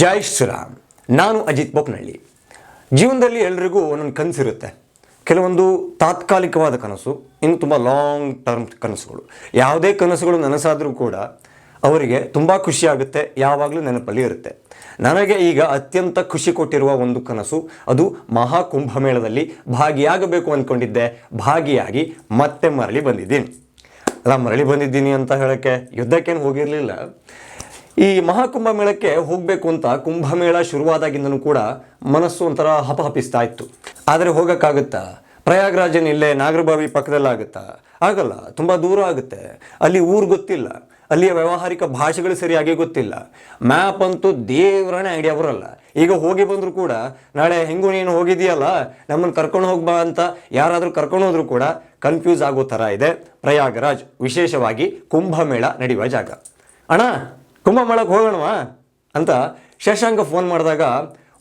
ಜೈ ಶ್ರೀರಾಮ್. ನಾನು ಅಜಿತ್ ಬೋಪ್ನಹಳ್ಳಿ ಜೀವನದಲ್ಲಿ ಎಲ್ರಿಗೂ ಒಂದೊಂದು ಕನಸಿರುತ್ತೆ. ಕೆಲವೊಂದು ತಾತ್ಕಾಲಿಕವಾದ ಕನಸು, ಇನ್ನು ತುಂಬ ಲಾಂಗ್ ಟರ್ಮ್ ಕನಸುಗಳು. ಯಾವುದೇ ಕನಸುಗಳು ನನಸಾದರೂ ಕೂಡ ಅವರಿಗೆ ತುಂಬ ಖುಷಿ ಆಗುತ್ತೆ, ಯಾವಾಗಲೂ ನೆನಪಲ್ಲಿ ಇರುತ್ತೆ. ನನಗೆ ಈಗ ಅತ್ಯಂತ ಖುಷಿ ಕೊಟ್ಟಿರುವ ಒಂದು ಕನಸು, ಅದು ಮಹಾಕುಂಭಮೇಳದಲ್ಲಿ ಭಾಗಿಯಾಗಬೇಕು ಅಂದ್ಕೊಂಡಿದ್ದೆ ಭಾಗಿಯಾಗಿ ಮತ್ತೆ ಮರಳಿ ಬಂದಿದ್ದೀನಿ. ಅಲ್ಲ, ಮರಳಿ ಬಂದಿದ್ದೀನಿ ಅಂತ ಹೇಳೋಕ್ಕೆ ಯುದ್ಧಕ್ಕೇನು ಹೋಗಿರಲಿಲ್ಲ. ಈ ಮಹಾಕುಂಭ ಮೇಳಕ್ಕೆ ಹೋಗಬೇಕು ಅಂತ ಕುಂಭಮೇಳ ಶುರುವಾದಾಗಿಂದನೂ ಕೂಡ ಮನಸ್ಸು ಒಂಥರ ಹಪಹಪಿಸ್ತಾ ಇತ್ತು. ಆದರೆ ಹೋಗೋಕ್ಕಾಗುತ್ತಾ? ಪ್ರಯಾಗ್ರಾಜನ್ ಇಲ್ಲೇ ನಾಗರಬಾವಿ ಪಕ್ಕದಲ್ಲಾಗುತ್ತಾ? ಆಗಲ್ಲ, ತುಂಬ ದೂರ ಆಗುತ್ತೆ. ಅಲ್ಲಿ ಊರು ಗೊತ್ತಿಲ್ಲ. ಅಲ್ಲಿಯ ವ್ಯಾವಹಾರಿಕ ಭಾಷೆಗಳು ಸರಿಯಾಗಿ ಗೊತ್ತಿಲ್ಲ. ಮ್ಯಾಪ್ ಅಂತೂ ದೇವರನೇ ಐಡಿಯಾ ಬರಲ್ಲ ಈಗ ಹೋಗಿ ಬಂದರೂ ಕೂಡ, ನಾಳೆ ಹೆಂಗೂ ನೀನು ಹೋಗಿದೆಯಲ್ಲ ನಮ್ಮನ್ನು ಕರ್ಕೊಂಡು ಹೋಗ್ಬಾ ಅಂತ ಯಾರಾದರೂ ಕರ್ಕೊಂಡು ಹೋದರೂ ಕೂಡ ಕನ್ಫ್ಯೂಸ್ ಆಗೋ ಥರ ಇದೆ ಪ್ರಯಾಗರಾಜ್. ವಿಶೇಷವಾಗಿ ಕುಂಭಮೇಳ ನಡೆಯುವ ಜಾಗ. ಅಣ್ಣ ಕುಂಭಮೇಳಕ್ಕೆ ಹೋಗೋಣವಾ? ಅಂತ ಶಶಾಂಕ ಫೋನ್ ಮಾಡಿದಾಗ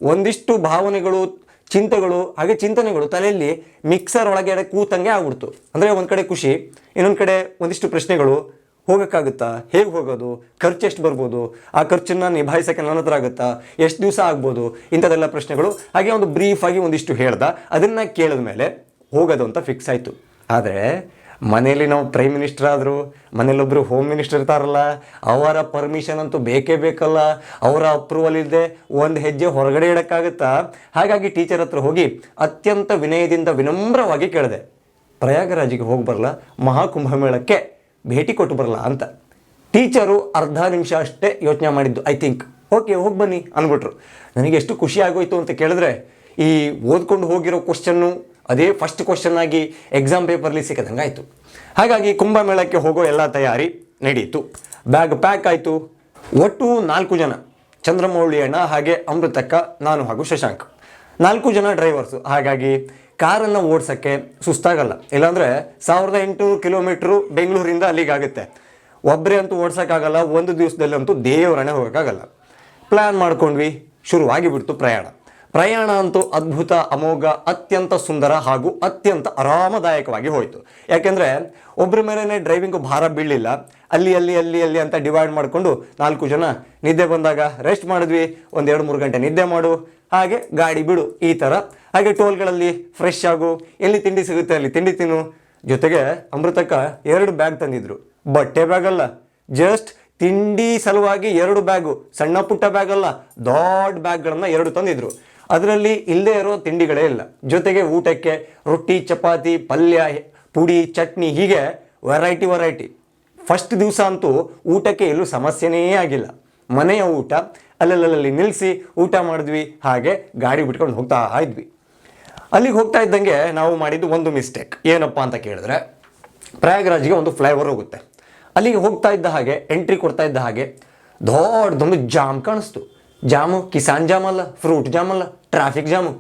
ಒಂದಿಷ್ಟು ಭಾವನೆಗಳು, ಚಿಂತೆಗಳು, ಹಾಗೆ ಚಿಂತನೆಗಳು ತಲೆಯಲ್ಲಿ ಮಿಕ್ಸರ್ ಒಳಗಡೆ ಕೂತಂಗೆ ಆಗ್ಬಿಡ್ತು. ಅಂದರೆ ಒಂದು ಕಡೆ ಖುಷಿ, ಇನ್ನೊಂದು ಕಡೆ ಒಂದಿಷ್ಟು ಪ್ರಶ್ನೆಗಳು, ಹೋಗೋಕ್ಕಾಗುತ್ತಾ? ಹೇಗೆ ಹೋಗೋದು? ಖರ್ಚು ಎಷ್ಟು ಬರ್ಬೋದು? ಆ ಖರ್ಚನ್ನು ನಿಭಾಯಿಸೋಕ್ಕೆ ನನ್ನ ಹತ್ರ ಆಗುತ್ತಾ? ಎಷ್ಟು ದಿವಸ ಆಗ್ಬೋದು? ಇಂಥದೆಲ್ಲ ಪ್ರಶ್ನೆಗಳು. ಹಾಗೆ ಒಂದು ಬ್ರೀಫಾಗಿ ಒಂದಿಷ್ಟು ಹೇಳ್ದ. ಅದನ್ನು ಕೇಳಿದ ಮೇಲೆ ಹೋಗೋದು ಅಂತ ಫಿಕ್ಸ್ ಆಯಿತು. ಆದರೆ ಮನೇಲಿ ನಾವು ಪ್ರೈಮ್ ಮಿನಿಸ್ಟರ್ ಆದರು ಮನೇಲೊಬ್ಬರು ಹೋಮ್ ಮಿನಿಸ್ಟರ್ ಇರ್ತಾರಲ್ಲ, ಅವರ ಪರ್ಮಿಷನ್ ಅಂತೂ ಬೇಕೇ ಬೇಕಲ್ಲ. ಅವರ ಅಪ್ರೂವಲ್ ಇಲ್ಲದೆ ಒಂದು ಹೆಜ್ಜೆ ಹೊರಗಡೆ ಇಡೋಕ್ಕಾಗುತ್ತಾ? ಹಾಗಾಗಿ ಟೀಚರ್ ಹತ್ರ ಹೋಗಿ ಅತ್ಯಂತ ವಿನಯದಿಂದ ವಿನಮ್ರವಾಗಿ ಕೇಳಿದೆ. ಪ್ರಯಾಗರಾಜಿಗೆ ಹೋಗಿ ಬರಲ್ಲ ಮಹಾಕುಂಭಮೇಳಕ್ಕೆ ಭೇಟಿ ಕೊಟ್ಟು ಬರಲ್ಲ ಅಂತ. ಟೀಚರು ಅರ್ಧ ನಿಮಿಷ ಅಷ್ಟೇ ಯೋಚನೆ ಮಾಡಿದ್ದು ಐ ಥಿಂಕ್ ಓಕೆ ಹೋಗಿ ಬನ್ನಿ ಅಂದ್ಬಿಟ್ರು ನನಗೆ ಎಷ್ಟು ಖುಷಿ ಆಗೋಯ್ತು ಅಂತ ಕೇಳಿದ್ರೆ, ಈ ಓದ್ಕೊಂಡು ಹೋಗಿರೋ ಕ್ವಶನ್ನು ಅದೇ ಫಸ್ಟ್ ಕ್ವಶನ್ ಆಗಿ ಎಕ್ಸಾಮ್ ಪೇಪರ್ಲಿ ಸಿಕ್ಕದಂಗೆ ಆಯಿತು ಹಾಗಾಗಿ ಕುಂಭಮೇಳಕ್ಕೆ ಹೋಗೋ ಎಲ್ಲ ತಯಾರಿ ನಡೆಯಿತು ಬ್ಯಾಗ್ ಪ್ಯಾಕ್ ಆಯಿತು. ಒಟ್ಟು ನಾಲ್ಕು ಜನ ಚಂದ್ರಮೌಳಿ ಅಣ್ಣ ಹಾಗೆ ಅಮೃತಕ್ಕ, ನಾನು ಹಾಗೂ ಶಶಾಂಕ್. ನಾಲ್ಕು ಜನ ಡ್ರೈವರ್ಸು ಹಾಗಾಗಿ ಕಾರನ್ನು ಓಡಿಸೋಕ್ಕೆ ಸುಸ್ತಾಗಲ್ಲ. ಇಲ್ಲಾಂದರೆ ಸಾವಿರದ ಎಂಟುನೂರು ಕಿಲೋಮೀಟ್ರು ಬೆಂಗಳೂರಿಂದ ಅಲ್ಲಿಗಾಗುತ್ತೆ. ಒಬ್ಬರೇ ಅಂತೂ ಓಡಿಸೋಕ್ಕಾಗಲ್ಲ, ಒಂದು ದಿವಸದಲ್ಲಂತೂ ದೇವರಣೆ ಹೋಗೋಕ್ಕಾಗಲ್ಲ. ಪ್ಲ್ಯಾನ್ ಮಾಡ್ಕೊಂಡ್ವಿ ಶುರುವಾಗಿ ಬಿಡ್ತು ಪ್ರಯಾಣ. ಪ್ರಯಾಣ ಅಂತೂ ಅದ್ಭುತ, ಅಮೋಘ, ಅತ್ಯಂತ ಸುಂದರ ಹಾಗೂ ಅತ್ಯಂತ ಆರಾಮದಾಯಕವಾಗಿ ಹೋಯಿತು. ಯಾಕೆಂದರೆ ಒಬ್ಬರ ಮೇಲೇ ಡ್ರೈವಿಂಗು ಭಾರ ಬೀಳಲಿಲ್ಲ. ಅಲ್ಲಿ ಅಲ್ಲಿ ಅಲ್ಲಿ ಅಲ್ಲಿ ಅಂತ ಡಿವೈಡ್ ಮಾಡಿಕೊಂಡು ನಾಲ್ಕು ಜನ ನಿದ್ದೆ ಬಂದಾಗ ರೆಸ್ಟ್ ಮಾಡಿದ್ವಿ. ಒಂದು ಎರಡು, ಮೂರು ಗಂಟೆ ನಿದ್ದೆ ಮಾಡು. ಹಾಗೆ ಗಾಡಿ ಬಿಡು, ಈ ಥರ ಹಾಗೆ ಟೋಲ್ಗಳಲ್ಲಿ ಫ್ರೆಶ್ ಆಗು. ಎಲ್ಲಿ ತಿಂಡಿ ಸಿಗುತ್ತೆ, ಅಲ್ಲಿ ತಿಂಡಿ ತಿನ್ನು. ಜೊತೆಗೆ ಅಮೃತಕ್ಕ ಎರಡು ಬ್ಯಾಗ್ ತಂದಿದ್ರು. ಬಟ್ಟೆ ಬ್ಯಾಗ್ ಅಲ್ಲ ಜಸ್ಟ್ ತಿಂಡಿ ಸಲುವಾಗಿ ಎರಡು ಬ್ಯಾಗು ಸಣ್ಣ ಪುಟ್ಟ ಬ್ಯಾಗ್ ಅಲ್ಲ, ದೊಡ್ಡ ಬ್ಯಾಗ್ಗಳನ್ನು ಎರಡು ತಂದಿದ್ರು. ಅದರಲ್ಲಿ ಇಲ್ಲದೆ ಇರೋ ತಿಂಡಿಗಳೇ ಇಲ್ಲ. ಜೊತೆಗೆ ಊಟಕ್ಕೆ ರೊಟ್ಟಿ, ಚಪಾತಿ, ಪಲ್ಯ, ಪುಡಿ, ಚಟ್ನಿ, ಹೀಗೆ ವೆರೈಟಿ ವೆರೈಟಿ ಫಸ್ಟ್ ದಿವಸ ಅಂತೂ ಊಟಕ್ಕೆ ಎಲ್ಲೂ ಸಮಸ್ಯೆನೇ ಆಗಿಲ್ಲ. ಮನೆಯ ಊಟ, ಅಲ್ಲಲ್ಲಲ್ಲಿ ನಿಲ್ಲಿಸಿ ಊಟ ಮಾಡಿದ್ವಿ, ಹಾಗೆ ಗಾಡಿ ಬಿಟ್ಕೊಂಡು ಹೋಗ್ತಾ ಇದ್ವಿ. ಅಲ್ಲಿಗೆ ಹೋಗ್ತಾ ಇದ್ದಂಗೆ ನಾವು ಮಾಡಿದ್ದು ಒಂದು ಮಿಸ್ಟೇಕ್ ಏನಪ್ಪ ಅಂತ ಕೇಳಿದ್ರೆ, ಪ್ರಯಾಗ್ರಾಜ್ಗೆ ಒಂದು ಫ್ಲೈಓವರ್ ಹೋಗುತ್ತೆ. ಅಲ್ಲಿಗೆ ಹೋಗ್ತಾ ಇದ್ದ ಹಾಗೆ ಎಂಟ್ರಿ ಕೊಡ್ತಾ ಇದ್ದ ಹಾಗೆ ದೊಡ್ಡದೊಂದು ಜಾಮ್ ಕಾಣಿಸ್ತು. ಜಾಮು, ಕಿಸಾನ್ ಜಾಮ್ ಅಲ್ಲ ಫ್ರೂಟ್ ಜಾಮ್ ಅಲ್ಲ ಟ್ರಾಫಿಕ್ ಜಾಮು.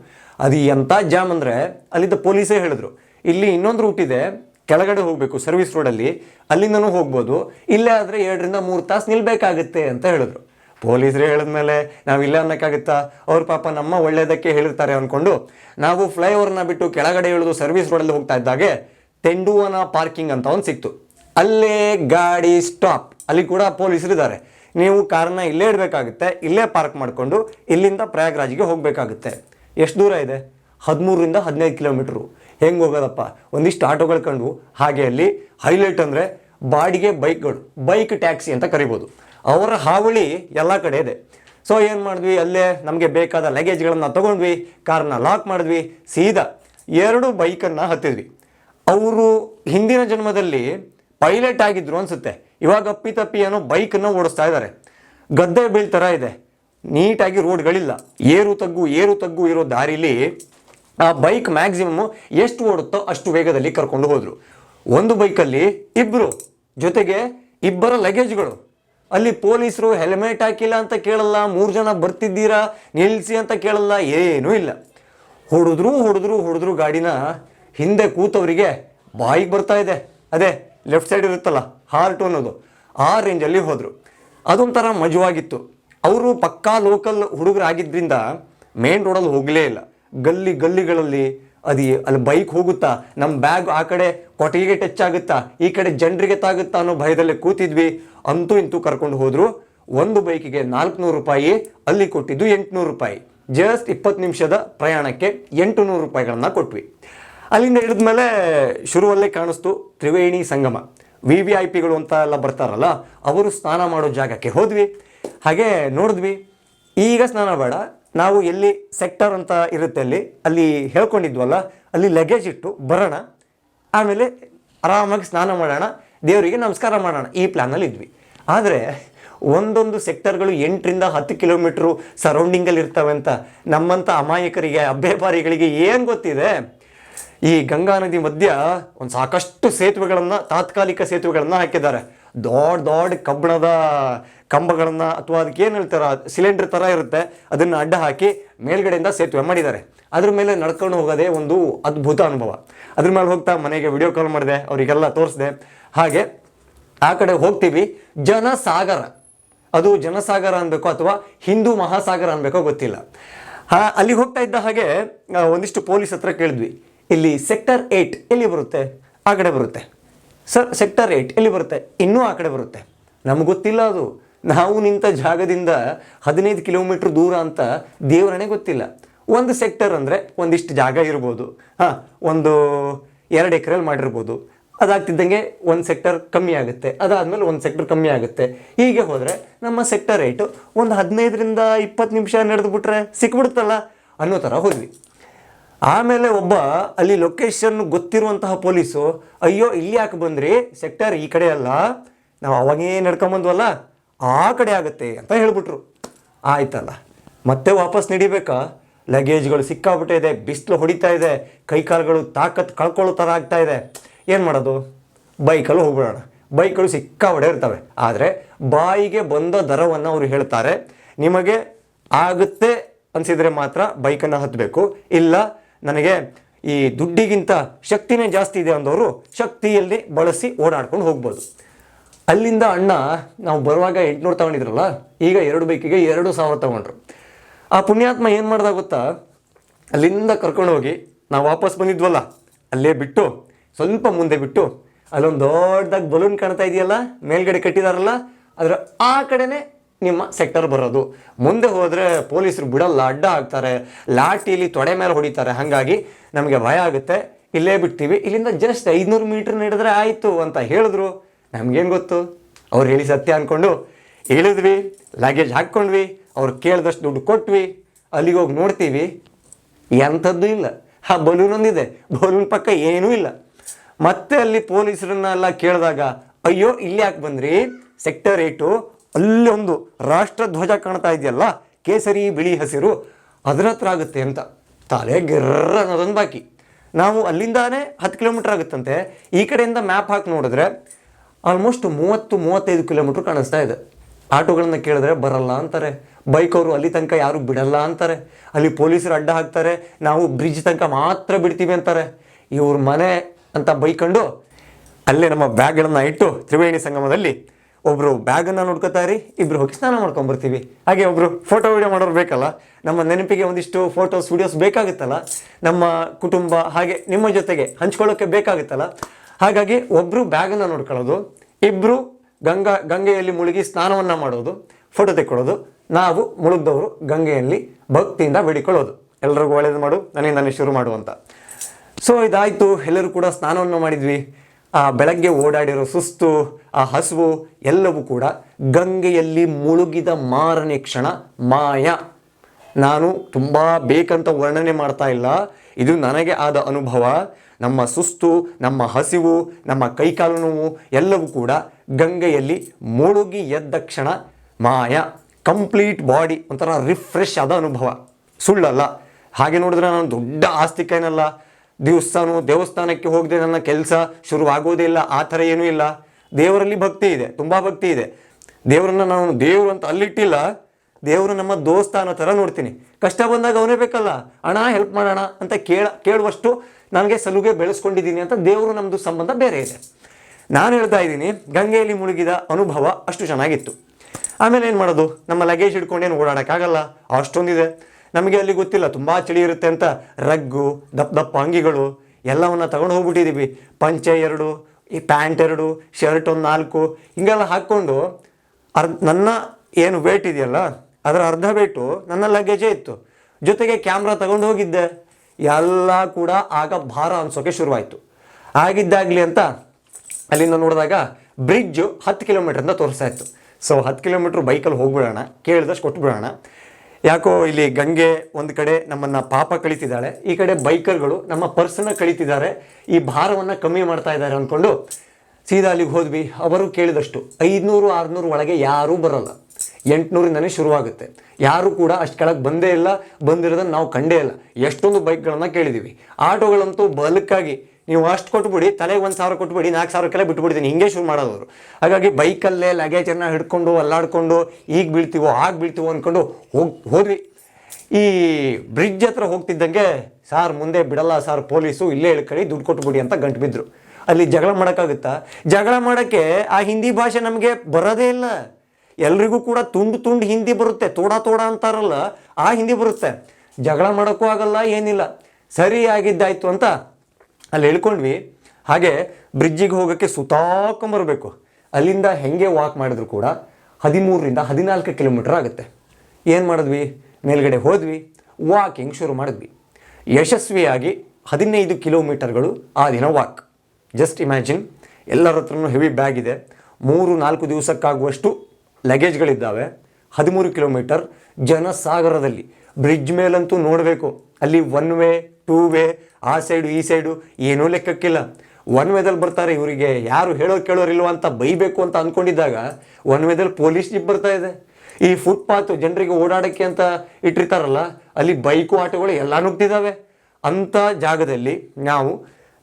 ಅದು ಎಂಥ ಜಾಮ್ ಅಂದರೆ ಅಲ್ಲಿದ್ದ ಪೊಲೀಸೇ ಹೇಳಿದ್ರು. ಇಲ್ಲಿ ಇನ್ನೊಂದು ರೂಟ್ ಇದೆ, ಕೆಳಗಡೆ ಹೋಗಬೇಕು ಸರ್ವಿಸ್ ರೋಡಲ್ಲಿ ಅಲ್ಲಿಂದನೂ ಹೋಗ್ಬೋದು. ಇಲ್ಲೇ ಆದರೆ ಎರಡರಿಂದ ಮೂರು ತಾಸು ನಿಲ್ಲಬೇಕಾಗುತ್ತೆ ಅಂತ ಹೇಳಿದ್ರು. ಪೊಲೀಸರೇ ಹೇಳಿದ್ಮೇಲೆ ನಾವು ಇಲ್ಲ ಅನ್ನೋಕ್ಕಾಗುತ್ತಾ? ಅವ್ರ ಪಾಪ ನಮ್ಮ ಒಳ್ಳೆಯದಕ್ಕೆ ಹೇಳಿರ್ತಾರೆ ಅಂದ್ಕೊಂಡು ನಾವು ಫ್ಲೈಓವರ್ನ ಬಿಟ್ಟು ಕೆಳಗಡೆ ಇಳಿದು ಸರ್ವಿಸ್ ರೋಡಲ್ಲಿ ಹೋಗ್ತಾ ಇದ್ದಾಗೆ ತೆಂಡುವನ ಪಾರ್ಕಿಂಗ್ ಅಂತ ಒಂದು ಸಿಕ್ತು. ಅಲ್ಲೇ ಗಾಡಿ ಸ್ಟಾಪ್ ಅಲ್ಲಿ ಕೂಡ ಪೊಲೀಸರು ಇದ್ದಾರೆ ನೀವು ಕಾರನ್ನ ಇಲ್ಲೇ ಇಡಬೇಕಾಗುತ್ತೆ, ಇಲ್ಲೇ ಪಾರ್ಕ್ ಮಾಡಿಕೊಂಡು ಇಲ್ಲಿಂದ ಪ್ರಯಾಗ್ರಾಜ್ಗೆ ಹೋಗಬೇಕಾಗುತ್ತೆ. ಎಷ್ಟು ದೂರ ಇದೆ? ಹದಿಮೂರರಿಂದ ಹದಿನೈದು ಕಿಲೋಮೀಟ್ರು ಹೆಂಗೆ ಹೋಗೋದಪ್ಪ? ಒಂದಿಷ್ಟು ಆಟೋಗಳು ಕಂಡು ಹಾಗೆ ಅಲ್ಲಿ ಹೈಲೈಟ್ ಅಂದರೆ ಬಾಡಿಗೆ ಬೈಕ್ಗಳು, ಬೈಕ್ ಟ್ಯಾಕ್ಸಿ ಅಂತ ಕರಿಬೋದು. ಅವರ ಹಾವಳಿ ಎಲ್ಲ ಕಡೆ ಇದೆ. ಸೊ ಏನು ಮಾಡಿದ್ವಿ? ಅಲ್ಲೇ ನಮಗೆ ಬೇಕಾದ ಲಗೇಜ್ಗಳನ್ನು ತಗೊಂಡ್ವಿ, ಕಾರನ್ನ ಲಾಕ್ ಮಾಡಿದ್ವಿ, ಸೀದಾ ಎರಡು ಬೈಕನ್ನು ಹತ್ತಿದ್ವಿ. ಅವರು ಹಿಂದಿನ ಜನ್ಮದಲ್ಲಿ ಪೈಲಟ್ ಆಗಿದ್ರು ಅನ್ಸುತ್ತೆ. ಇವಾಗ ಅಪ್ಪಿತಪ್ಪಿ ಏನೋ ಬೈಕನ್ನು ಓಡಿಸ್ತಾ ಇದ್ದಾರೆ ಗದ್ದೆ ಬೀಳ್ತರ ಇದೆ. ನೀಟಾಗಿ ರೋಡ್ಗಳಿಲ್ಲ. ಏರು ತಗ್ಗು ಏರು ತಗ್ಗು ಇರೋ ದಾರಿಲಿ ಆ ಬೈಕ್ ಮ್ಯಾಕ್ಸಿಮಮ್ ಎಷ್ಟು ಓಡುತ್ತೋ ಅಷ್ಟು ವೇಗದಲ್ಲಿ ಕರ್ಕೊಂಡು ಹೋದ್ರು. ಒಂದು ಬೈಕಲ್ಲಿ ಇಬ್ಬರು ಜೊತೆಗೆ ಇಬ್ಬರ ಲಗೇಜ್ಗಳು ಅಲ್ಲಿ ಪೊಲೀಸರು ಹೆಲ್ಮೆಟ್ ಹಾಕಿಲ್ಲ ಅಂತ ಕೇಳಲ್ಲ, ಮೂರು ಜನ ಬರ್ತಿದ್ದೀರಾ ನಿಲ್ಲಿಸಿ ಅಂತ ಕೇಳಲ್ಲ, ಏನೂ ಇಲ್ಲ. ಹೊಡೆದ್ರು ಹೊಡೆದ್ರು ಹೊಡೆದ್ರು ಗಾಡಿನ ಹಿಂದೆ ಕೂತವರಿಗೆ ಬಾಯಿಗೆ ಬರ್ತಾ ಇದೆ. ಅದೇ ಲೆಫ್ಟ್ ಸೈಡ್ ಇರುತ್ತಲ್ಲ ಹಾರ್ಟ್ ಅನ್ನೋದು. ಆ ರೇಂಜಲ್ಲಿ ಹೋದರು. ಅದೊಂಥರ ಮಜವಾಗಿತ್ತು. ಅವರು ಪಕ್ಕಾ ಲೋಕಲ್ ಹುಡುಗರಾಗಿದ್ದರಿಂದ ಮೇನ್ ರೋಡಲ್ಲಿ ಹೋಗಲೇ ಇಲ್ಲ. ಗಲ್ಲಿ ಗಲ್ಲಿಗಳಲ್ಲಿ ಅದು ಅಲ್ಲಿ ಬೈಕ್ ಹೋಗುತ್ತಾ ನಮ್ಮ ಬ್ಯಾಗ್ ಆ ಕಡೆ ಕೊಟ್ಟಿಗೆಗೆ ಟಚ್ ಆಗುತ್ತಾ, ಈ ಕಡೆ ಜನರಿಗೆ ತಾಗುತ್ತಾ ಅನ್ನೋ ಭಯದಲ್ಲೇ ಕೂತಿದ್ವಿ. ಅಂತೂ ಇಂತೂ ಕರ್ಕೊಂಡು ಹೋದರು. ಒಂದು ಬೈಕಿಗೆ ನಾಲ್ಕುನೂರು ರೂಪಾಯಿ, ಅಲ್ಲಿ ಕೊಟ್ಟಿದ್ದು ಎಂಟುನೂರು ರೂಪಾಯಿ. ಜಸ್ಟ್ ಇಪ್ಪತ್ತು ನಿಮಿಷದ ಪ್ರಯಾಣಕ್ಕೆ ಎಂಟು ನೂರು ರೂಪಾಯಿಗಳನ್ನ ಕೊಟ್ವಿ. ಅಲ್ಲಿಂದ ಹಿಡಿದ್ಮೇಲೆ ಶುರುವಲ್ಲೇ ಕಾಣಿಸ್ತು Triveni Sangam. V V I ಪಿಗಳು ಅಂತ ಎಲ್ಲ ಬರ್ತಾರಲ್ಲ, ಅವರು ಸ್ನಾನ ಮಾಡೋ ಜಾಗಕ್ಕೆ ಹೋದ್ವಿ. ಹಾಗೆ ನೋಡಿದ್ವಿ. ಈಗ ಸ್ನಾನ ಬೇಡ. ನಾವು ಎಲ್ಲಿ ಸೆಕ್ಟರ್ ಅಂತ ಇರುತ್ತೆ ಅಲ್ಲಿ ಅಲ್ಲಿ ಹೇಳ್ಕೊಂಡಿದ್ವಲ್ಲ, ಅಲ್ಲಿ ಲಗೇಜ್ ಇಟ್ಟು ಬರೋಣ. ಆಮೇಲೆ ಆರಾಮಾಗಿ ಸ್ನಾನ ಮಾಡೋಣ. ದೇವರಿಗೆ ನಮಸ್ಕಾರ ಮಾಡೋಣ. ಈ ಪ್ಲ್ಯಾನಲ್ಲಿ ಇದ್ವಿ. ಆದರೆ ಒಂದೊಂದು ಸೆಕ್ಟರ್ಗಳು ಎಂಟರಿಂದ ಹತ್ತು ಕಿಲೋಮೀಟ್ರು ಸರೌಂಡಿಂಗಲ್ಲಿ ಇರ್ತವೆ ಅಂತ ನಮ್ಮಂಥ ಅಮಾಯಕರಿಗೆ ಅಭ್ಯಪಾರಿಗಳಿಗೆ ಏನು ಗೊತ್ತಿದೆ? ಈ ಗಂಗಾ ನದಿ ಮಧ್ಯ ಒಂದು ಸಾಕಷ್ಟು ಸೇತುವೆಗಳನ್ನು, ತಾತ್ಕಾಲಿಕ ಸೇತುವೆಗಳನ್ನು ಹಾಕಿದ್ದಾರೆ. ದೊಡ್ಡ ದೊಡ್ಡ ಕಬ್ಬಣದ ಕಂಬಗಳನ್ನು ಅಥವಾ ಅದಕ್ಕೆ ಏನು ಹೇಳ್ತಾರೆ, ಸಿಲಿಂಡರ್ ಥರ ಇರುತ್ತೆ, ಅದನ್ನು ಅಡ್ಡ ಹಾಕಿ ಮೇಲ್ಗಡೆಯಿಂದ ಸೇತುವೆ ಮಾಡಿದ್ದಾರೆ. ಅದ್ರ ಮೇಲೆ ನಡ್ಕೊಂಡು ಹೋಗೋದೇ ಒಂದು ಅದ್ಭುತ ಅನುಭವ. ಅದ್ರ ಮೇಲೆ ಹೋಗ್ತಾ ಮನೆಗೆ ವಿಡಿಯೋ ಕಾಲ್ ಮಾಡಿದೆ, ಅವರಿಗೆಲ್ಲ ತೋರಿಸಿದೆ. ಹಾಗೆ ಆ ಕಡೆ ಹೋಗ್ತೀವಿ, ಜನಸಾಗರ. ಅದು ಜನಸಾಗರ ಅನ್ಬೇಕೋ ಅಥವಾ ಹಿಂದೂ ಮಹಾಸಾಗರ ಅನ್ಬೇಕೋ ಗೊತ್ತಿಲ್ಲ. ಅಲ್ಲಿ ಹೋಗ್ತಾ ಇದ್ದ ಹಾಗೆ ಒಂದಿಷ್ಟು ಪೊಲೀಸ್ ಹತ್ರ ಕೇಳಿದ್ವಿ. ಇಲ್ಲಿ ಸೆಕ್ಟರ್ ಏಟ್ ಎಲ್ಲಿ ಬರುತ್ತೆ? ಆ ಕಡೆ ಬರುತ್ತೆ. ಸರ್ ಸೆಕ್ಟರ್ ಏಟ್ ಎಲ್ಲಿ ಬರುತ್ತೆ? ಇನ್ನೂ ಆ ಕಡೆ ಬರುತ್ತೆ. ನಮ್ಗೆ ಗೊತ್ತಿಲ್ಲ ಅದು. ನಾವು ನಿಂತ ಜಾಗದಿಂದ ಹದಿನೈದು ಕಿಲೋಮೀಟ್ರ್ ದೂರ ಅಂತ ದೇವರನೇ ಗೊತ್ತಿಲ್ಲ. ಒಂದು ಸೆಕ್ಟರ್ ಅಂದರೆ ಒಂದಿಷ್ಟು ಜಾಗ ಇರ್ಬೋದು. ಹಾಂ, ಒಂದು ಎರಡು ಎಕರೆಯಲ್ಲಿ ಮಾಡಿರ್ಬೋದು. ಅದಾಗ್ತಿದ್ದಂಗೆ ಒಂದು ಸೆಕ್ಟರ್ ಕಮ್ಮಿ ಆಗುತ್ತೆ. ಅದಾದಮೇಲೆ ಒಂದು ಸೆಕ್ಟರ್ ಕಮ್ಮಿ ಆಗುತ್ತೆ. ಹೀಗೆ ಹೋದರೆ ನಮ್ಮ ಸೆಕ್ಟರ್ ರೇಟು ಒಂದು ಹದಿನೈದರಿಂದ ಇಪ್ಪತ್ತು ನಿಮಿಷ ನಡೆದು ಬಿಟ್ರೆ ಸಿಕ್ಬಿಡುತ್ತಲ್ಲ ಅನ್ನೋ ಥರ ಹೋದ್ವಿ. ಆಮೇಲೆ ಒಬ್ಬ ಅಲ್ಲಿ ಲೊಕೇಶನ್ ಗೊತ್ತಿರುವಂತಹ ಪೊಲೀಸು ಅಯ್ಯೋ, ಇಲ್ಲಿ ಯಾಕೆ ಬಂದ್ರಿ? ಸೆಕ್ಟರ್ ಈ ಕಡೆ ಅಲ್ಲ. ನಾವು ಅವಾಗೇ ನಡ್ಕೊಂಬಂದ್ವಲ್ಲ? ಆ ಕಡೆ ಆಗುತ್ತೆ ಅಂತ ಹೇಳ್ಬಿಟ್ರು. ಆಯ್ತಲ್ಲ. ಮತ್ತೆ ವಾಪಸ್ ನಡಿಬೇಕಾ? ಲಗೇಜ್ಗಳು ಸಿಕ್ಕಾಬಿಟ್ಟೆ ಇದೆ, ಬಿಸಿಲು ಹೊಡಿತಾ ಇದೆ, ಕೈಕಾಲುಗಳು ತಾಕತ್ತು ಕಳ್ಕೊಳ್ಳೋ ಥರ ಆಗ್ತಾ ಇದೆ. ಏನು ಮಾಡೋದು? ಬೈಕಲ್ಲಿ ಹೋಗ್ಬಿಡೋಣ. ಬೈಕ್ಗಳು ಸಿಕ್ಕಾಬಡೆ ಇರ್ತವೆ. ಆದರೆ ಬಾಯಿಗೆ ಬಂದ ದರವನ್ನು ಅವರು ಹೇಳ್ತಾರೆ. ನಿಮಗೆ ಆಗುತ್ತೆ ಅನಿಸಿದರೆ ಮಾತ್ರ ಬೈಕನ್ನು ಹತ್ತಬೇಕು ಇಲ್ಲ ನನಗೆ ಈ ದುಡ್ಡಿಗಿಂತ ಶಕ್ತಿನೇ ಜಾಸ್ತಿ ಇದೆ ಅಂದವರು ಶಕ್ತಿಯಲ್ಲಿ ಬಳಸಿ ಓಡಾಡ್ಕೊಂಡು ಹೋಗ್ಬೋದು. ಅಲ್ಲಿಂದ ಅಣ್ಣ ನಾವು ಬರುವಾಗ ಎಂಟುನೂರು ತಗೊಂಡಿದ್ರಲ್ಲ, ಈಗ ಎರಡು ಬೈಕಿಗೆ ಎರಡು ಸಾವಿರ ತಗೊಂಡ್ರು. ಆ ಪುಣ್ಯಾತ್ಮ ಏನು ಮಾಡ್ದ ಗೊತ್ತಾ? ಅಲ್ಲಿಂದ ಕರ್ಕೊಂಡು ಹೋಗಿ ನಾವು ವಾಪಸ್ ಬಂದಿದ್ವಲ್ಲ, ಅಲ್ಲೇ ಬಿಟ್ಟು, ಸ್ವಲ್ಪ ಮುಂದೆ ಬಿಟ್ಟು, ಅಲ್ಲೊಂದು ದೊಡ್ಡದಾಗಿ ಬಲೂನ್ ಕಾಣ್ತಾ ಇದೆಯಲ್ಲ, ಮೇಲ್ಗಡೆ ಕಟ್ಟಿದಾರಲ್ಲ, ಅದರ ಆ ಕಡೆನೇ ನಿಮ್ಮ ಸೆಕ್ಟರ್ ಬರೋದು. ಮುಂದೆ ಹೋದರೆ ಪೊಲೀಸರು ಬಿಡಲ್ಲ, ಅಡ್ಡ ಆಗ್ತಾರೆ. ಲಾಠಿಲಿ ತೊಡೆ ಮೇಲೆ ಹೊಡಿತಾರೆ. ಹಾಗಾಗಿ ನಮಗೆ ಭಯ ಆಗುತ್ತೆ. ಇಲ್ಲೇ ಬಿಡ್ತೀವಿ. ಇಲ್ಲಿಂದ ಜಸ್ಟ್ ಐದುನೂರು ಮೀಟ್ರ್ ನಡೆದ್ರೆ ಆಯಿತು ಅಂತ ಹೇಳಿದ್ರು. ನಮಗೇನು ಗೊತ್ತು? ಅವ್ರು ಹೇಳಿ ಸತ್ಯ ಅಂದ್ಕೊಂಡು ಇಳಿದ್ವಿ ಲಗೇಜ್ ಹಾಕ್ಕೊಂಡ್ವಿ, ಅವ್ರು ಕೇಳಿದಷ್ಟು ದುಡ್ಡು ಕೊಟ್ವಿ, ಅಲ್ಲಿಗೆ ಹೋಗಿ ನೋಡ್ತೀವಿ. ಎಂಥದ್ದು ಇಲ್ಲ. ಆ ಬಲೂನ್ ಒಂದಿದೆ. ಬಲೂನ್ ಪಕ್ಕ ಏನೂ ಇಲ್ಲ. ಮತ್ತೆ ಅಲ್ಲಿ ಪೊಲೀಸರನ್ನೆಲ್ಲ ಕೇಳಿದಾಗ, ಅಯ್ಯೋ, ಇಲ್ಲಿ ಯಾಕೆ ಬಂದ್ರಿ? ಸೆಕ್ಟರ್ ಏಟು ಅಲ್ಲಿ ಒಂದು ರಾಷ್ಟ್ರ ಧ್ವಜ ಕಾಣ್ತಾ ಇದೆಯಲ್ಲ, ಕೇಸರಿ, ಬಿಳಿ ಹಸಿರು, ಅದರ ಹತ್ರ ಆಗುತ್ತೆ ಅಂತ. ತಲೆ ಗಿರ್ರ ಅನ್ನೋದೊಂದು ಬಾಕಿ. ನಾವು ಅಲ್ಲಿಂದಾನೇ ಹತ್ತು ಕಿಲೋಮೀಟರ್ ಆಗುತ್ತಂತೆ. ಈ ಕಡೆಯಿಂದ ಮ್ಯಾಪ್ ಹಾಕಿ ನೋಡಿದ್ರೆ ಆಲ್ಮೋಸ್ಟ್ ಮೂವತ್ತು, ಮೂವತ್ತೈದು ಕಿಲೋಮೀಟ್ರ್ ಕಾಣಿಸ್ತಾ ಇದೆ. ಆಟೋಗಳನ್ನ ಕೇಳಿದ್ರೆ ಬರಲ್ಲ ಅಂತಾರೆ. ಬೈಕ್ ಅವರು ಅಲ್ಲಿ ತನಕ ಯಾರು ಬಿಡಲ್ಲ ಅಂತಾರೆ. ಅಲ್ಲಿ ಪೊಲೀಸರು ಅಡ್ಡ ಹಾಕ್ತಾರೆ. ನಾವು ಬ್ರಿಡ್ಜ್ ತನಕ ಮಾತ್ರ ಬಿಡ್ತೀವಿ ಅಂತಾರೆ. ಇವ್ರ ಮನೆ ಅಂತ ಬೈಕೊಂಡು ಅಲ್ಲೇ ನಮ್ಮ ಬ್ಯಾಗ್ಗಳನ್ನು ಇಟ್ಟು ತ್ರಿವೇಣಿ ಸಂಗಮದಲ್ಲಿ ಒಬ್ರು ಬ್ಯಾಗನ್ನು ನೋಡ್ಕೋತಾರೆ ಇಬ್ರು ಹೋಗಿ ಸ್ನಾನ ಮಾಡ್ಕೊಂಬರ್ತೀವಿ ಹಾಗೆ ಒಬ್ರು ಫೋಟೋ ವೀಡಿಯೋ ಮಾಡೋರು ಬೇಕಲ್ಲ? ನಮ್ಮ ನೆನಪಿಗೆ ಒಂದಿಷ್ಟು ಫೋಟೋಸ್ ವೀಡಿಯೋಸ್ ಬೇಕಾಗುತ್ತಲ್ಲ? ನಮ್ಮ ಕುಟುಂಬ, ಹಾಗೆ ನಿಮ್ಮ ಜೊತೆಗೆ ಹಂಚ್ಕೊಳ್ಳೋಕೆ ಬೇಕಾಗುತ್ತಲ್ಲ? ಹಾಗಾಗಿ ಒಬ್ರು ಬ್ಯಾಗನ್ನು ನೋಡ್ಕೊಳ್ಳೋದು, ಇಬ್ರು ಗಂಗಾ, ಗಂಗೆಯಲ್ಲಿ ಮುಳುಗಿ ಸ್ನಾನವನ್ನು ಮಾಡೋದು ಫೋಟೋ ತೆಕ್ಕೊಳ್ಳೋದು, ನಾವು ಮುಳುಗ್ದವರು ಗಂಗೆಯಲ್ಲಿ ಭಕ್ತಿಯಿಂದ ಬೇಡಿಕೊಳ್ಳೋದು. ಎಲ್ರಿಗೂ ಒಳ್ಳೇದು ಮಾಡು ನನಗೆ ನಾನು ಶುರು ಮಾಡುವಂತ ಸೊ ಇದಾಯಿತು, ಎಲ್ಲರೂ ಕೂಡ ಸ್ನಾನವನ್ನು ಮಾಡಿದ್ವಿ. ಬೆಳಗ್ಗೆ ಓಡಾಡಿರೋ ಸುಸ್ತು, ಆ ಹಸುವು ಎಲ್ಲವೂ ಕೂಡ ಗಂಗೆಯಲ್ಲಿ ಮುಳುಗಿದ ಮಾರನೇ ಕ್ಷಣ ಮಾಯ. ನಾನು ತುಂಬ ಬೇಕಂತ ವರ್ಣನೆ ಮಾಡ್ತಾ ಇಲ್ಲ. ಇದು ನನಗೆ ಆದ ಅನುಭವ. ನಮ್ಮ ಸುಸ್ತು, ನಮ್ಮ ಹಸಿವು, ನಮ್ಮ ಕೈಕಾಲು ನೋವು ಎಲ್ಲವೂ ಕೂಡ ಗಂಗೆಯಲ್ಲಿ ಮುಳುಗಿ ಎದ್ದ ಕ್ಷಣ ಮಾಯ. ಕಂಪ್ಲೀಟ್ ಬಾಡಿ ಒಂಥರ ರಿಫ್ರೆಶ್ ಆದ ಅನುಭವ. ಸುಳ್ಳಲ್ಲ. ಹಾಗೆ ನೋಡಿದ್ರೆ ನಾನು ದೊಡ್ಡ ಆಸ್ತಿಕೇನಲ್ಲ. ದಿವಸನೂ ದೇವಸ್ಥಾನಕ್ಕೆ ಹೋಗದೆ ನನ್ನ ಕೆಲಸ ಶುರುವಾಗೋದೇ ಇಲ್ಲ, ಆ ಥರ ಏನೂ ಇಲ್ಲ. ದೇವರಲ್ಲಿ ಭಕ್ತಿ ಇದೆ, ತುಂಬ ಭಕ್ತಿ ಇದೆ. ದೇವರನ್ನ ನಾನು ದೇವರು ಅಂತ ಅಲ್ಲಿಟ್ಟಿಲ್ಲ. ದೇವರು ನಮ್ಮ ದೋಸ್ತ ಅನ್ನೋ ಥರ ನೋಡ್ತೀನಿ. ಕಷ್ಟ ಬಂದಾಗ ಅವನೇ ಬೇಕಲ್ಲ, ಅಣ್ಣ ಹೆಲ್ಪ್ ಮಾಡೋಣ ಅಂತ ಕೇಳ, ಕೇಳುವಷ್ಟು ನನಗೆ ಸಲುಗೆ ಬೆಳೆಸ್ಕೊಂಡಿದ್ದೀನಿ ಅಂತ ದೇವರು ನಮ್ಮದು ಸಂಬಂಧ ಬೇರೆ ಇದೆ. ನಾನು ಹೇಳ್ತಾ ಇದ್ದೀನಿ, ಗಂಗೆಯಲ್ಲಿ ಮುಳುಗಿದ ಅನುಭವ ಅಷ್ಟು ಚೆನ್ನಾಗಿತ್ತು. ಆಮೇಲೆ ಏನು ಮಾಡೋದು? ನಮ್ಮ ಲಗೇಜ್ ಹಿಡ್ಕೊಂಡೇನು ಓಡಾಡೋಕ್ಕಾಗಲ್ಲ. ಅಷ್ಟೊಂದಿದೆ. ನಮಗೆ ಅಲ್ಲಿ ಗೊತ್ತಿಲ್ಲ. ತುಂಬ ಚಳಿ ಇರುತ್ತೆ ಅಂತ ರಗ್ಗು, ದಪ್ಪ ದಪ್ಪ ಅಂಗಿಗಳು ಎಲ್ಲವನ್ನ ತಗೊಂಡು ಹೋಗ್ಬಿಟ್ಟಿದ್ದೀವಿ ಪಂಚೆ ಎರಡು, ಈ ಪ್ಯಾಂಟ್ ಎರಡು, ಶರ್ಟ್ ಒಂದು ನಾಲ್ಕು, ಹಿಂಗೆಲ್ಲ ಹಾಕ್ಕೊಂಡು ಅರ್, ನನ್ನ ಏನು ವೇಟ್ ಇದೆಯಲ್ಲ, ಅದರ ಅರ್ಧ ವೇಟು ನನ್ನ ಲಗೇಜೇ ಇತ್ತು. ಜೊತೆಗೆ ಕ್ಯಾಮ್ರಾ ತಗೊಂಡು ಹೋಗಿದ್ದೆ. ಎಲ್ಲ ಕೂಡ ಆಗ ಭಾರ ಅನ್ಸೋಕೆ ಶುರುವಾಯಿತು. ಆಗಿದ್ದಾಗಲಿ ಅಂತ ಅಲ್ಲಿಂದ ನೋಡಿದಾಗ ಬ್ರಿಡ್ಜು ಹತ್ತು ಕಿಲೋಮೀಟ್ರಿಂದ ತೋರಿಸ್ತಾ ಇತ್ತು. ಸೊ ಹತ್ತು ಕಿಲೋಮೀಟ್ರ್ ಬೈಕಲ್ಲಿ ಹೋಗ್ಬಿಡೋಣ, ಕೇಳಿದಷ್ಟು ಕೊಟ್ಬಿಡೋಣ. ಯಾಕೋ ಇಲ್ಲಿ ಗಂಗೆ ಒಂದು ಕಡೆ ನಮ್ಮನ್ನು ಪಾಪ ಕಳೀತಿದ್ದಾಳೆ, ಈ ಕಡೆ ಬೈಕರ್ಗಳು ನಮ್ಮ ಪರ್ಸನ್ನ ಕಳೀತಿದ್ದಾರೆ, ಈ ಭಾರವನ್ನು ಕಮ್ಮಿ ಮಾಡ್ತಾ ಇದ್ದಾರೆ ಅಂದ್ಕೊಂಡು ಸೀದಾ ಅಲ್ಲಿಗೆ ಹೋದ್ವಿ. ಅವರು ಕೇಳಿದಷ್ಟು, ಐದುನೂರು, ಆರುನೂರು ಒಳಗೆ ಯಾರೂ ಬರೋಲ್ಲ. ಎಂಟುನೂರಿಂದನೇ ಶುರುವಾಗುತ್ತೆ. ಯಾರು ಕೂಡ ಅಷ್ಟು ಕೆಳಗೆ ಬಂದೇ ಇಲ್ಲ, ಬಂದಿರೋದನ್ನು ನಾವು ಕಂಡೇ ಇಲ್ಲ. ಎಷ್ಟೊಂದು ಬೈಕ್ಗಳನ್ನು ಕೇಳಿದ್ದೀವಿ ಆಟೋಗಳಂತೂ ಬಲ್ಕಾಗಿ ನೀವು ಅಷ್ಟು ಕೊಟ್ಬಿಡಿ, ತಲೆಗೆ ಒಂದು ಸಾವಿರ ಕೊಟ್ಬಿಡಿ, ನಾಲ್ಕು ಸಾವಿರಕ್ಕೆಲ್ಲ ಬಿಟ್ಬಿಡ್ತೀನಿ. ಹಿಂಗೆ ಶುರು ಮಾಡೋದವರು ಹಾಗಾಗಿ ಬೈಕಲ್ಲೇ ಲಗೇಜನ್ನು ಹಿಡ್ಕೊಂಡು, ಅಲ್ಲಾಡ್ಕೊಂಡು, ಈಗ ಬೀಳ್ತೀವೋ, ಆಗ ಬೀಳ್ತೀವೋ ಅಂದ್ಕೊಂಡು ಹೋಗಿ, ಹೋದ್ವಿ. ಈ ಬ್ರಿಡ್ಜ್ ಹತ್ರ ಹೋಗ್ತಿದ್ದಂಗೆ, ಸಾರ್, ಮುಂದೆ ಬಿಡಲ್ಲ ಸಾರ್, ಪೊಲೀಸು, ಇಲ್ಲೇ ಹೇಳ್ಕೊಳ್ಳಿ ದುಡ್ಡು ಕೊಟ್ಬಿಡಿ ಅಂತ ಗಂಟು ಬಿದ್ದರು ಅಲ್ಲಿ ಜಗಳ ಮಾಡೋಕ್ಕಾಗುತ್ತಾ? ಜಗಳ ಮಾಡೋಕ್ಕೆ ಆ ಹಿಂದಿ ಭಾಷೆ ನಮಗೆ ಬರೋದೇ ಇಲ್ಲ. ಎಲ್ರಿಗೂ ಕೂಡ ತುಂಡು ತುಂಡು ಹಿಂದಿ ಬರುತ್ತೆ. ತೋಡ ತೋಡ ಅಂತಾರಲ್ಲ, ಆ ಹಿಂದಿ ಬರುತ್ತೆ. ಜಗಳ ಮಾಡೋಕ್ಕೂ ಆಗಲ್ಲ, ಏನಿಲ್ಲ. ಸರಿ ಆಗಿದ್ದಾಯ್ತು ಅಂತ ಅಲ್ಲಿ ಹೇಳ್ಕೊಂಡ್ವಿ, ಹಾಗೆ ಬ್ರಿಡ್ಜಿಗೆ ಹೋಗೋಕ್ಕೆ ಸುತ್ತಾಕೊಂಬರ್ಬೇಕು ಅಲ್ಲಿಂದ ಹೆಂಗೆ ವಾಕ್ ಮಾಡಿದ್ರು ಕೂಡ ಹದಿಮೂರರಿಂದ ಹದಿನಾಲ್ಕು ಕಿಲೋಮೀಟರ್ ಆಗುತ್ತೆ. ಏನು ಮಾಡಿದ್ವಿ? ಮೇಲ್ಗಡೆ ಹೋದ್ವಿ ವಾಕಿಂಗ್ ಶುರು ಮಾಡಿದ್ವಿ. ಯಶಸ್ವಿಯಾಗಿ ಹದಿನೈದು ಕಿಲೋಮೀಟರ್ಗಳು ಆ ದಿನ ವಾಕ್ ಜಸ್ಟ್ ಇಮ್ಯಾಜಿನ್ ಎಲ್ಲರ ಹತ್ರನೂ ಹೆವಿ ಬ್ಯಾಗ್ ಇದೆ. ಮೂರು, ನಾಲ್ಕು ದಿವಸಕ್ಕಾಗುವಷ್ಟು ಲಗೇಜ್ಗಳಿದ್ದಾವೆ ಹದಿಮೂರು ಕಿಲೋಮೀಟರ್ ಜನಸಾಗರದಲ್ಲಿ. ಬ್ರಿಡ್ಜ್ ಮೇಲಂತೂ ನೋಡಬೇಕು. ಅಲ್ಲಿ ಒನ್ ವೇ ಟೂ ವೇ, ಆ ಸೈಡು, ಈ ಸೈಡು, ಏನೂ ಲೆಕ್ಕಕ್ಕಿಲ್ಲ. ಒನ್ ವೇದಲ್ಲಿ ಬರ್ತಾರೆ ಇವರಿಗೆ. ಯಾರು ಹೇಳೋ ಕೇಳೋರಿಲ್ವ ಅಂತ ಬೈಬೇಕು ಅಂತ ಅಂದ್ಕೊಂಡಿದ್ದಾಗ ಒನ್ ವೇದಲ್ಲಿ ಪೊಲೀಸ್ ಜಿಪ್ ಬರ್ತಾ ಇದೆ. ಈ ಫುಟ್ಪಾತ್ ಜನರಿಗೆ ಓಡಾಡೋಕ್ಕೆ ಅಂತ ಇಟ್ಟಿರ್ತಾರಲ್ಲ, ಅಲ್ಲಿ ಬೈಕು, ಆಟೋಗಳು ಎಲ್ಲ ನುಗ್ತಿದ್ದಾವೆ ಅಂಥ ಜಾಗದಲ್ಲಿ ನಾವು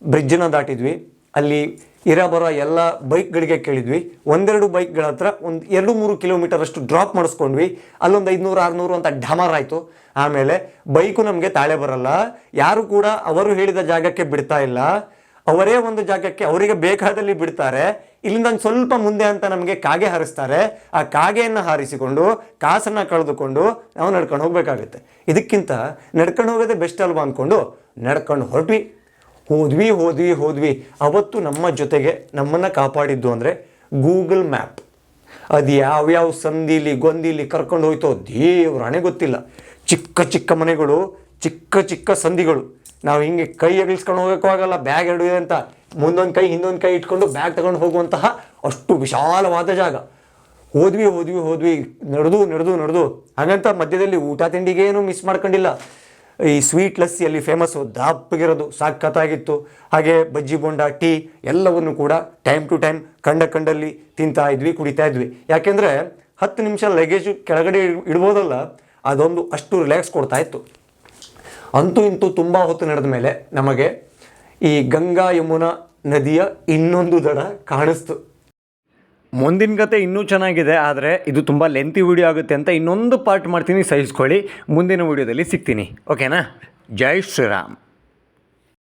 ಬ್ರಿಡ್ಜನ್ನ ದಾಟಿದ್ವಿ. ಅಲ್ಲಿ ಇರೋ ಬರೋ ಎಲ್ಲ ಬೈಕ್ಗಳಿಗೆ ಕೇಳಿದ್ವಿ. ಒಂದೆರಡು ಬೈಕ್ಗಳ ಹತ್ರ ಒಂದು ಎರಡು ಮೂರು ಕಿಲೋಮೀಟರ್ ಅಷ್ಟು ಡ್ರಾಪ್ ಮಾಡಿಸ್ಕೊಂಡ್ವಿ. ಅಲ್ಲೊಂದು ಐದುನೂರು, ಆರುನೂರು ಅಂತ ಢಮರ್ ಆಯಿತು. ಆಮೇಲೆ ಬೈಕು ನಮಗೆ ತಾಳೆ ಬರಲ್ಲ. ಯಾರು ಕೂಡ ಅವರು ಹೇಳಿದ ಜಾಗಕ್ಕೆ ಬಿಡ್ತಾ ಇಲ್ಲ. ಅವರೇ ಒಂದು ಜಾಗಕ್ಕೆ ಅವರಿಗೆ ಬೇಕಾದಲ್ಲಿ ಬಿಡ್ತಾರೆ. ಇಲ್ಲಿಂದ ಒಂದು ಸ್ವಲ್ಪ ಮುಂದೆ ಅಂತ ನಮಗೆ ಕಾಗೆ ಹಾರಿಸ್ತಾರೆ. ಆ ಕಾಗೆಯನ್ನು ಹಾರಿಸಿಕೊಂಡು, ಕಾಸನ್ನು ಕಳೆದುಕೊಂಡು ನಾವು ನಡ್ಕೊಂಡು ಹೋಗಬೇಕಾಗುತ್ತೆ. ಇದಕ್ಕಿಂತ ನಡ್ಕೊಂಡು ಹೋಗೋದೇ ಬೆಸ್ಟ್ ಅಲ್ವಾ ಅಂದ್ಕೊಂಡು ನಡ್ಕೊಂಡು ಹೊರಟ್ವಿ. ಹೋದ್ವಿ ಹೋದ್ವಿ ಹೋದ್ವಿ. ಅವತ್ತು ನಮ್ಮ ಜೊತೆಗೆ ನಮ್ಮನ್ನು ಕಾಪಾಡಿದ್ದು ಅಂದರೆ ಗೂಗಲ್ ಮ್ಯಾಪ್. ಅದು ಯಾವ್ಯಾವ ಸಂದಿಲಿ, ಗೊಂದಿಲಿ ಕರ್ಕೊಂಡು ಹೋಯ್ತೋ ದೇವ್ರ, ಹಣೆ ಗೊತ್ತಿಲ್ಲ. ಚಿಕ್ಕ ಚಿಕ್ಕ ಮನೆಗಳು, ಚಿಕ್ಕ ಚಿಕ್ಕ ಸಂದಿಗಳು. ನಾವು ಹಿಂಗೆ ಕೈ ಎಗಲ್ಸ್ಕೊಂಡು ಹೋಗೋಕ್ಕೂ ಆಗಲ್ಲ, ಬ್ಯಾಗ್ ಎಡುವೆ ಅಂತ. ಮುಂದೊಂದು ಕೈ, ಹಿಂದೊಂದು ಕೈ ಇಟ್ಕೊಂಡು ಬ್ಯಾಗ್ ತಗೊಂಡು ಹೋಗುವಂತಹ ಅಷ್ಟು ವಿಶಾಲವಾದ ಜಾಗ. ಹೋದ್ವಿ ಹೋದ್ವಿ ಹೋದ್ವಿ. ನಡೆದು ನಡೆದು ನಡೆದು. ಹಾಗಂತ ಮಧ್ಯದಲ್ಲಿ ಊಟ ತಿಂಡಿಗೇನು ಮಿಸ್ ಮಾಡ್ಕೊಂಡಿಲ್ಲ. ಈ ಸ್ವೀಟ್ ಲಸ್ಸಿಯಲ್ಲಿ ಫೇಮಸ್ಸು ದಾಪ್ಪಗಿರೋದು ಸಾಕತ್ತಾಗಿತ್ತು ಹಾಗೆ ಬಜ್ಜಿ, ಬೋಂಡ, ಟೀ ಎಲ್ಲವನ್ನು ಕೂಡ ಟೈಮ್ ಟು ಟೈಮ್ ಕಂಡ ಕಂಡಲ್ಲಿ ತಿಂತಾ ಇದ್ವಿ, ಕುಡಿತಾ ಇದ್ವಿ. ಯಾಕೆಂದರೆ ಹತ್ತು ನಿಮಿಷ ಲಗೇಜು ಕೆಳಗಡೆ ಇಡ್- ಇಡ್ಬೋದಲ್ಲ, ಅದೊಂದು ಅಷ್ಟು ರಿಲ್ಯಾಕ್ಸ್ ಕೊಡ್ತಾ ಇತ್ತು. ಅಂತೂ ಇಂತೂ ತುಂಬ ಹೊತ್ತು ನಡೆದ ಮೇಲೆ ನಮಗೆ ಈ ಗಂಗಾ ಯಮುನಾ ನದಿಯ ಇನ್ನೊಂದು ದಡ ಕಾಣಿಸ್ತು. ಮುಂದಿನ ಕತೆ ಇನ್ನೂ ಚೆನ್ನಾಗಿದೆ, ಆದರೆ ಇದು ತುಂಬ ಲೆಂತಿ ವಿಡಿಯೋ ಆಗುತ್ತೆ ಅಂತ ಇನ್ನೊಂದು ಪಾರ್ಟ್ ಮಾಡ್ತೀನಿ, ಸಹಿಸ್ಕೊಳ್ಳಿ. ಮುಂದಿನ ವಿಡಿಯೋದಲ್ಲಿ ಸಿಗ್ತೀನಿ. ಓಕೆನಾ ಜೈ ಶ್ರೀರಾಮ್.